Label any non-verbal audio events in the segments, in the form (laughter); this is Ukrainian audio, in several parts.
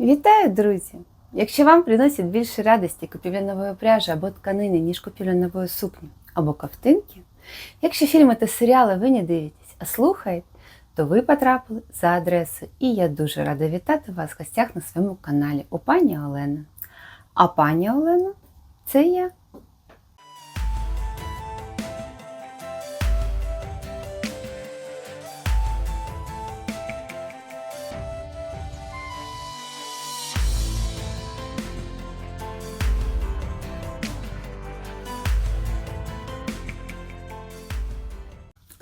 Вітаю, друзі! Якщо вам приносить більше радості купівля нової пряжі або тканини, ніж купівля нової сукні або ковтинки, якщо фільми та серіали ви не дивитесь, а слухаєте, то ви потрапили за адресою. І я дуже рада вітати вас в гостях на своєму каналі у пані Олена. А пані Олена це я.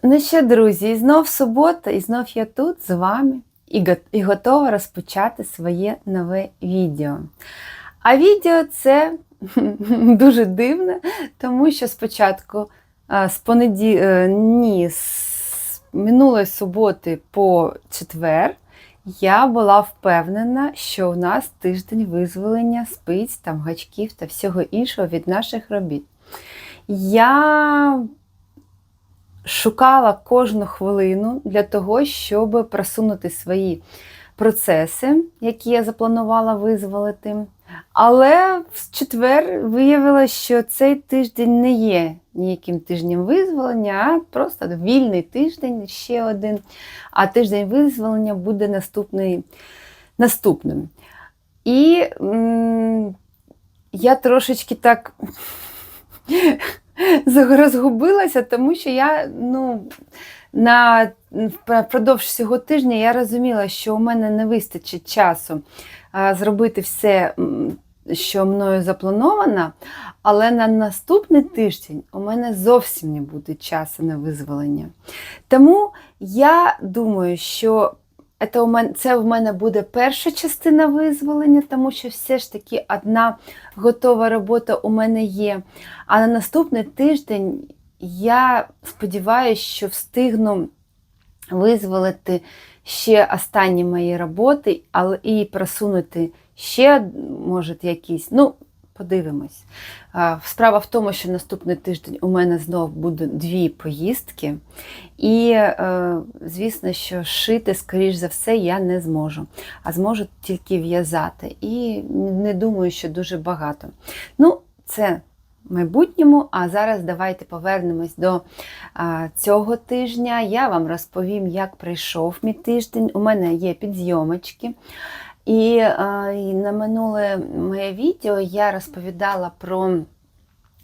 Ну що, друзі, знов субота, і знов я тут з вами і, го- і готова розпочати своє нове відео. А відео це (laughs) дуже дивне, тому що спочатку з понеді... е, ні, з минулої суботи по четвер я була впевнена, що у нас тиждень визволення спиць, там, гачків та всього іншого від наших робіт. Я шукала кожну хвилину для того, щоб просунути свої процеси, які я запланувала визволити. Але в четвер виявилося, що цей тиждень не є ніяким тижнем визволення, а просто вільний тиждень, ще один. А тиждень визволення буде наступний, наступним. І м, я трошечки так (laughs) розгубилася, тому що я ну, на впродовж всього тижня я розуміла, що у мене не вистачить часу зробити все, що мною заплановано, але на наступний тиждень у мене зовсім не буде часу на визволення. Тому я думаю, що це у мене, це в мене буде перша частина визволення, тому що все ж таки одна готова робота у мене є. А на наступний тиждень я сподіваюся, що встигну визволити ще останні мої роботи, але і просунути ще, може, якісь. Ну, подивимось. Справа в тому, що наступний тиждень у мене знов будуть дві поїздки, і, е, звісно, що шити, скоріш за все, я не зможу, а зможу тільки в'язати. І не думаю, що дуже багато. Ну, це в майбутньому. А зараз давайте повернемось до цього тижня. Я вам розповім, як пройшов мій тиждень. У мене є підйомочки. І, і на минуле моє відео я розповідала про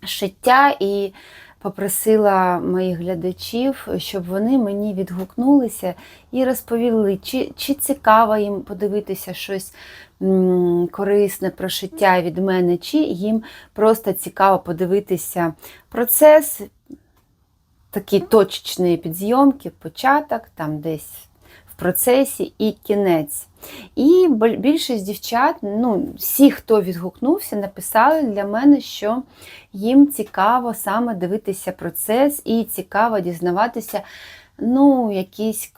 шиття і попросила моїх глядачів, щоб вони мені відгукнулися і розповіли, чи, чи цікаво їм подивитися щось корисне про шиття від мене, чи їм просто цікаво подивитися процес, такі точечні підзйомки, початок, там десь в процесі і кінець. І більшість дівчат, ну, всі, хто відгукнувся, написали для мене, що їм цікаво саме дивитися процес і цікаво дізнаватися, ну, якісь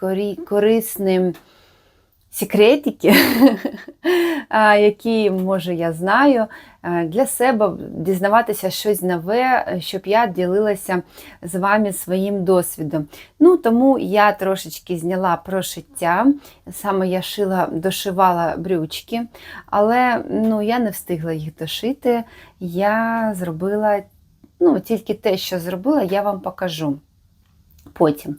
корисним. Секретики, (laughs) які, може, я знаю, е, для себе дізнаватися щось нове, е, щоб я ділилася з вами своїм досвідом. Ну, тому я трошечки зняла про шиття. Саме я шила, дошивала брючки, але ну, я не встигла їх дошити. Я зробила ну, тільки те, що зробила, я вам покажу потім.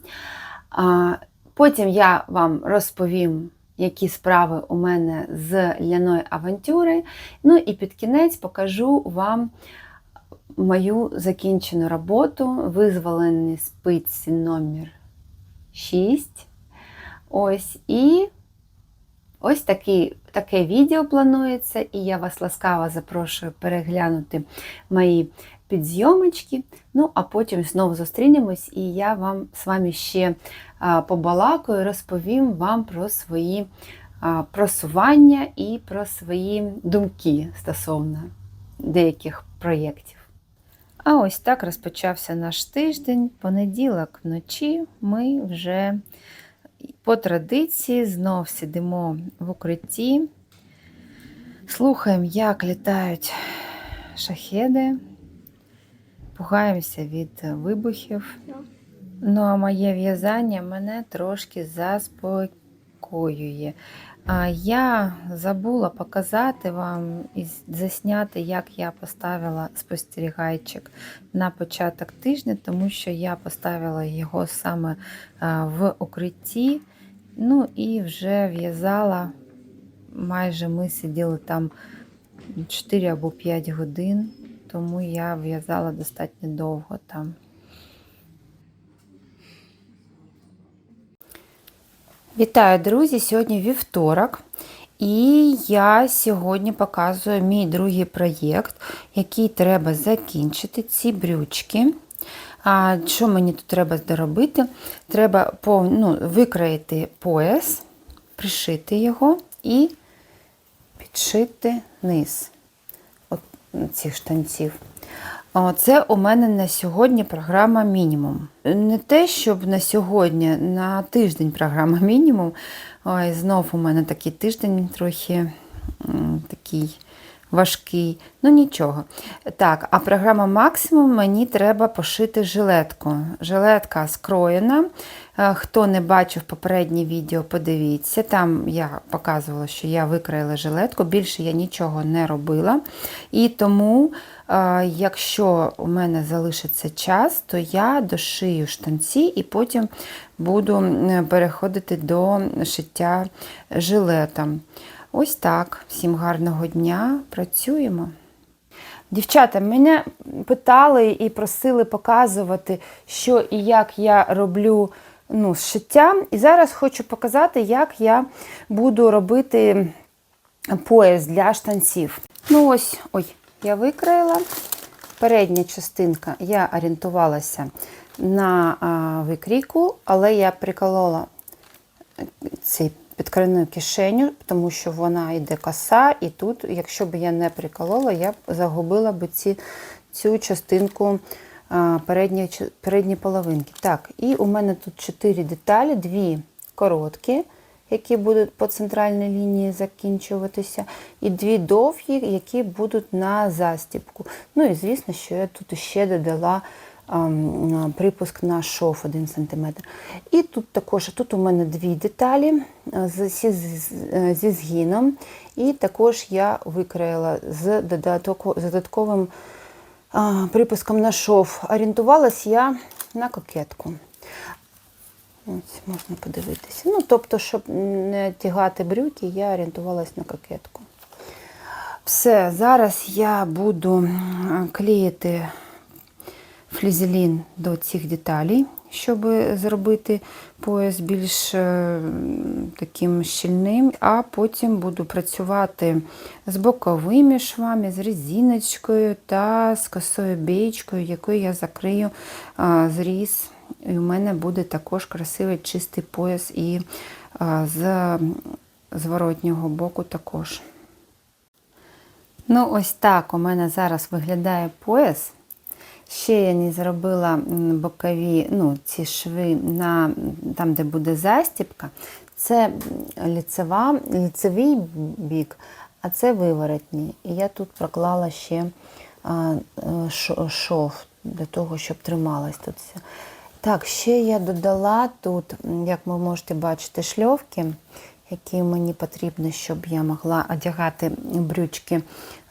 Потім я вам розповім, які справи у мене з ляної авантюри. Ну і під кінець покажу вам мою закінчену роботу, визволені спиці номер 6. Ось і ось такий, таке відео планується, і я вас ласкаво запрошую переглянути мої підзйомочки. Ну, а потім знову зустрінемось, і я вам з вами ще побалакаю, розповім вам про свої просування і про свої думки стосовно деяких проєктів. А ось так розпочався наш тиждень. Понеділок вночі ми вже по традиції знов сидимо в укритті, слухаємо, як літають шахеди, пугаємося від вибухів. Ну, а моє в'язання мене трошки заспокоює. заспокоює. Я забула показати вам і засняти, як я поставила спостерігайчик на початок тижня, тому що я поставила його саме в укритті. Ну і вже в'язала. Майже ми сиділи там 4 або 5 годин, тому я в'язала достатньо довго там. Вітаю, друзі! Сьогодні вівторок, і я сьогодні показую мій другий проєкт, який треба закінчити. Ці брючки. А що мені тут треба доробити? Треба ну, викроїти пояс, пришити його і підшити низ цих штанців. Це у мене на сьогодні програма мінімум. Не те, щоб на сьогодні, на тиждень програма мінімум. Ой, знов у мене такий тиждень трохи такий важкий. Ну нічого. Так, а програма максимум мені треба пошити жилетку. Жилетка скроєна. Е, Хто не бачив попереднє відео, подивіться. Там я показувала, що я викроїла жилетку, більше я нічого не робила. І тому, е, якщо у мене залишиться час, то я дошию штанці і потім буду переходити до шиття жилета. Ось так. Всім гарного дня. Працюємо. Дівчата, мене питали і просили показувати, що і як я роблю ну, з шиттям. І зараз хочу показати, як я буду робити пояс для штанців. Ну ось, ой, я викроїла. Передня частинка я орієнтувалася на викрійку, але я приколола цей підкоренну кишеню, тому що вона йде коса, і тут, якщо б я не приколола, я б загубила б ці, цю частинку передньої, передньої половинки. Так, і у мене тут чотири деталі, дві короткі, які будуть по центральній лінії закінчуватися, і дві довгі, які будуть на застібку. Ну і звісно, що я тут ще додала припуск на шов 1 см. І тут також тут у мене дві деталі е, зі, зі згином, і також я викроїла з додатковим припуском на шов. Орієнтувалась я на кокетку. Ось можна подивитися. Ну, тобто, щоб не тягати брюки, я орієнтувалась на кокетку. Все, зараз я буду клеїти флізелін до цих деталей, щоб зробити пояс більш е, таким щільним, а потім буду працювати з боковими швами, з резиночкою та з косою бєєчкою, якою я закрию зріз. І у мене буде також красивий чистий пояс і з зворотнього боку також. Ну, ось так у мене зараз виглядає пояс. Ще я не зробила бокові ну, ці шви на там, де буде застібка. Це ліцева, ліцевий бік, а це виворотній. І я тут проклала ще е, шо- шов для того, щоб трималась тут все. Так, ще я додала тут, як ви можете бачити, шльовки, які мені потрібно, щоб я могла одягати брючки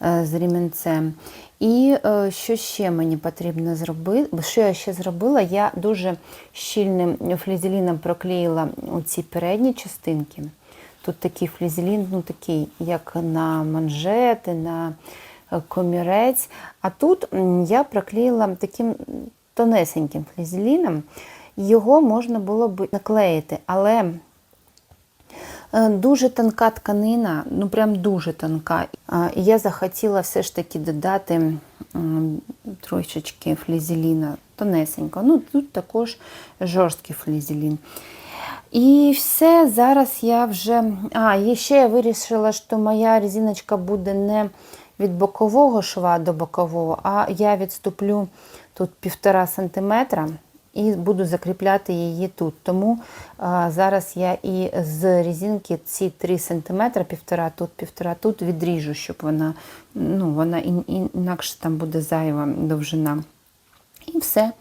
е, з ремінцем. І е, що ще мені потрібно зробити? Що я ще зробила? Я дуже щільним флізеліном проклеїла ці передні частинки. Тут такий флізелін, ну такий, як на манжети, на е, комірець. А тут я проклеїла таким тонесеньким флізеліном. Його можна було б наклеїти, але Дуже тонка тканина, ну прям дуже тонка. І я захотіла все ж таки додати трошечки флізеліна тонесенько. Ну, тут також жорсткий флізелін. І все, зараз я вже. А, і ще я вирішила, що моя резиночка буде не від бокового шва до бокового, а я відступлю тут півтора сантиметра і буду закріпляти її тут. Тому а, зараз я і з резинки ці 3 см, півтора тут, півтора тут відріжу, щоб вона, ну, вона ін- ін- інакше там буде зайва довжина. І все.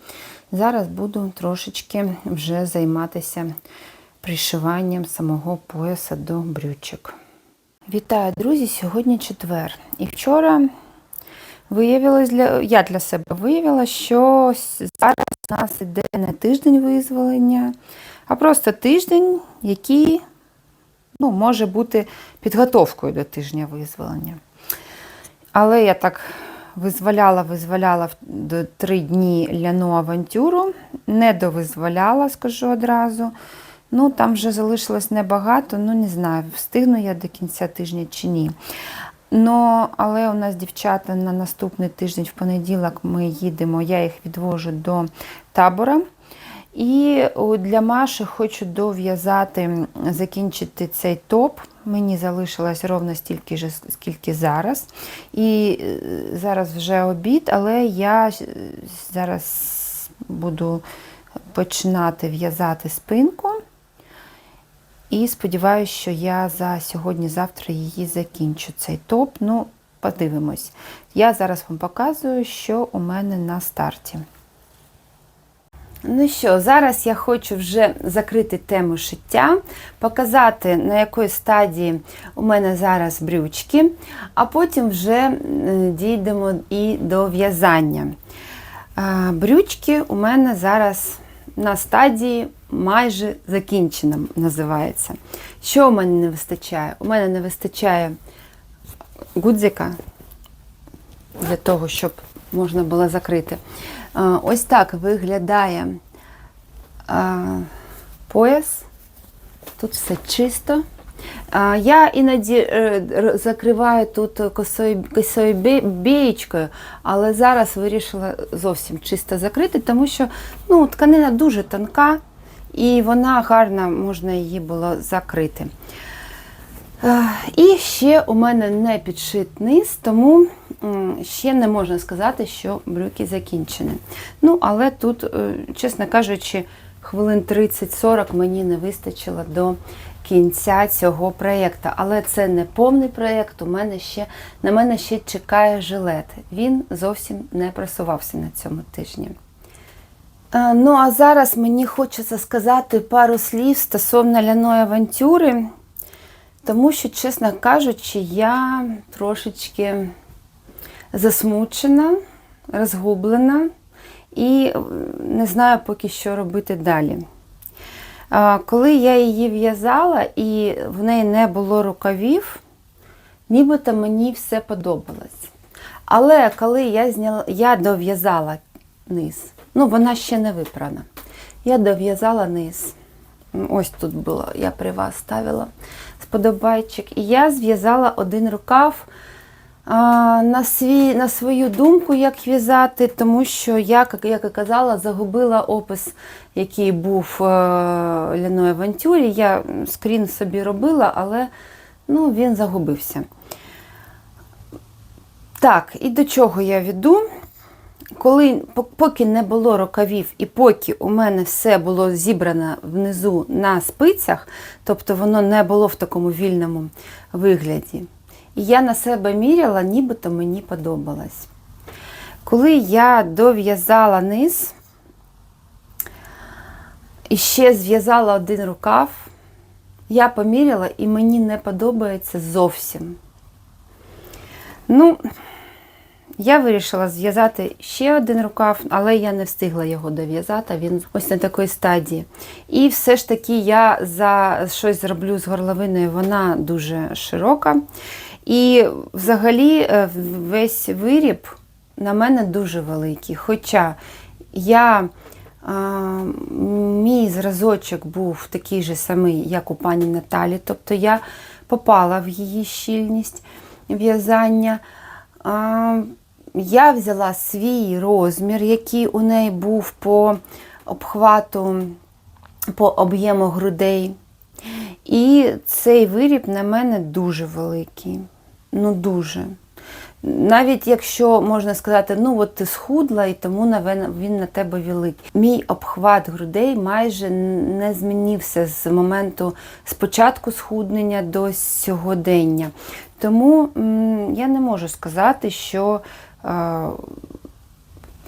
Зараз буду трошечки вже займатися пришиванням самого пояса до брючок. Вітаю, друзі! Сьогодні четвер. І вчора виявилось для я для себе виявила, що зараз у нас іде не тиждень визволення, а просто тиждень, який ну, може бути підготовкою до тижня визволення. Але я так визволяла, визволяла до три дні ляну авантюру, не довизволяла, скажу одразу. Ну, там вже залишилось небагато, ну не знаю, встигну я до кінця тижня чи ні. Ну, але у нас дівчата на наступний тиждень, в понеділок, ми їдемо, я їх відвожу до табора. І для Маші хочу дов'язати, закінчити цей топ. Мені залишилось ровно стільки ж, скільки зараз. І зараз вже обід, але я зараз буду починати в'язати спинку. І сподіваюся, що я за сьогодні-завтра її закінчу цей топ. Ну, подивимось. Я зараз вам показую, що у мене на старті. Ну що, зараз я хочу вже закрити тему шиття, показати, на якій стадії у мене зараз брючки, а потім вже дійдемо і до в'язання. Брючки у мене зараз на стадії майже закінчена, називається. Що у мене не вистачає? У мене не вистачає гудзика для того, щоб можна було закрити. Ось так виглядає пояс. Тут все чисто. Я іноді е, закриваю тут косою, бієчкою, але зараз вирішила зовсім чисто закрити, тому що ну, тканина дуже тонка і вона гарна, можна її було закрити. І ще у мене не підшит низ, тому ще не можна сказати, що брюки закінчені. Ну, але тут, е, чесно кажучи, хвилин 30-40 мені не вистачило до кінця цього проєкту. Але це не повний проєкт, у мене ще, на мене ще чекає жилет. Він зовсім не просувався на цьому тижні. Е, ну, а зараз мені хочеться сказати пару слів стосовно ляної авантюри, тому що, чесно кажучи, я трошечки засмучена, розгублена і не знаю поки що робити далі. Коли я її в'язала і в неї не було рукавів, нібито мені все подобалось. Але коли я зняла, я дов'язала низ, ну вона ще не випрана. Я дов'язала низ. Ось тут було, я при вас ставила сподобайчик. І я зв'язала один рукав на свій, на свою думку, як в'язати, тому що я, як і казала, загубила опис, який був в ляної авантюрі. Я скрін собі робила, але ну, він загубився. Так, і до чого я веду? Коли, Поки не було рукавів і поки у мене все було зібрано внизу на спицях, тобто воно не було в такому вільному вигляді, і я на себе міряла, нібито мені подобалось. Коли я дов'язала низ і ще зв'язала один рукав, я поміряла і мені не подобається зовсім. Ну, я вирішила зв'язати ще один рукав, але я не встигла його дов'язати, він ось на такій стадії. І все ж таки я за щось зроблю з горловиною, вона дуже широка. І взагалі е, весь виріб на мене дуже великий. Хоча я, а, мій зразочок був такий же самий, як у пані Наталі, тобто я попала в її щільність в'язання. Я взяла свій розмір, який у неї був по обхвату, по об'єму грудей. І цей виріб на мене дуже великий. Ну, дуже. Навіть якщо можна сказати, ну от ти схудла, і тому він на тебе великий. Мій обхват грудей майже не змінився з моменту спочатку схуднення до сьогодення. Тому я не можу сказати, що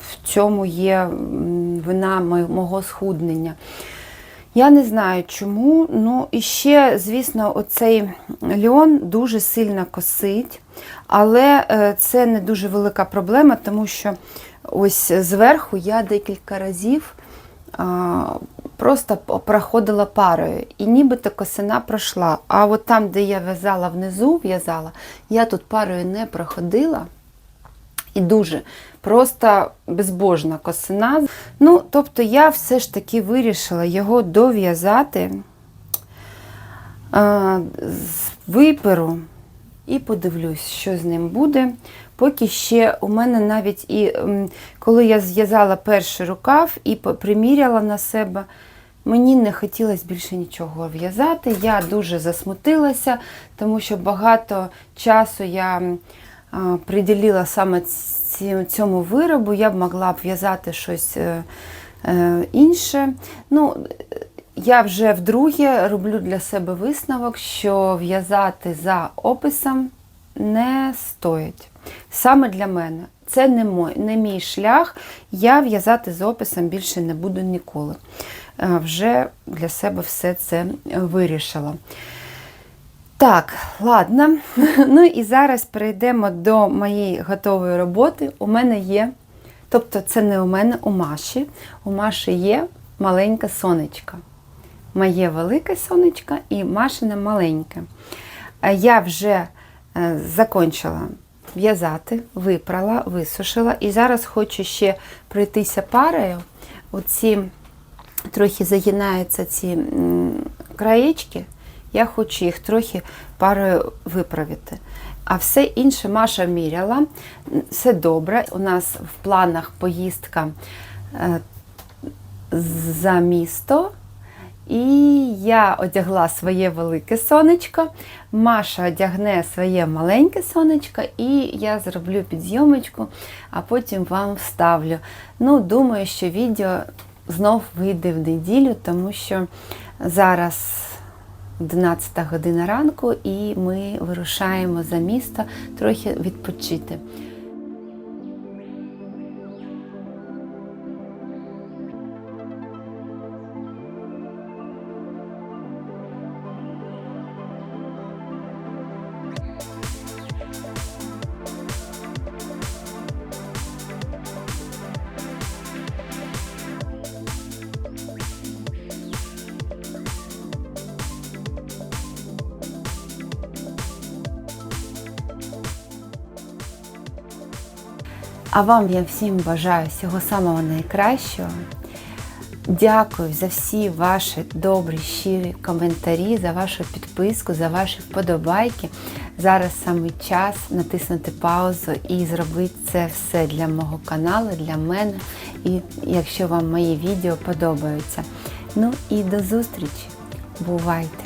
в цьому є вина мого схуднення. Я не знаю чому. Ну і ще, звісно, оцей льон дуже сильно косить, але е, це не дуже велика проблема, тому що ось зверху я декілька разів а, просто проходила парою, і нібито косина пройшла. А от там, де я в'язала внизу, в'язала, я тут парою не проходила. І дуже просто безбожна косина. Ну, тобто я все ж таки вирішила його дов'язати з виперу і подивлюсь, що з ним буде. Поки ще у мене навіть і коли я зв'язала перший рукав і приміряла на себе, мені не хотілося більше нічого в'язати. Я дуже засмутилася, тому що багато часу я приділила саме цьому виробу. Я б могла б в'язати щось е, е, інше. Ну, я вже вдруге роблю для себе висновок, що в'язати за описом не стоїть. Саме для мене. Це не мой, не мій шлях. Я в'язати з описом більше не буду ніколи. Е, Вже для себе все це вирішила. Так, ладно. (laughs) Ну і зараз перейдемо до моєї готової роботи. У мене є, тобто це не у мене, у Маші. У Маші є маленька сонечка. Моє велике сонечко і Машине маленьке. Е, Я вже е, закончила в'язати, випрала, висушила. І зараз хочу ще пройтися парою. Оці трохи загинаються ці краєчки. Я хочу їх трохи парою виправити. А все інше Маша міряла. Все добре. У нас в планах поїздка е, за місто. І я одягла своє велике сонечко, Маша одягне своє маленьке сонечко, і я зроблю підйомочку, а потім вам вставлю. Ну, думаю, що відео знов вийде в неділю, тому що зараз 11 година ранку, і ми вирушаємо за місто трохи відпочити. А вам я всім бажаю всього самого найкращого. Дякую за всі ваші добрі, щирі коментарі, за вашу підписку, за ваші вподобайки. Зараз саме час натиснути паузу і зробити це все для мого каналу, для мене. І якщо вам мої відео подобаються. Ну і до зустрічі! Бувайте!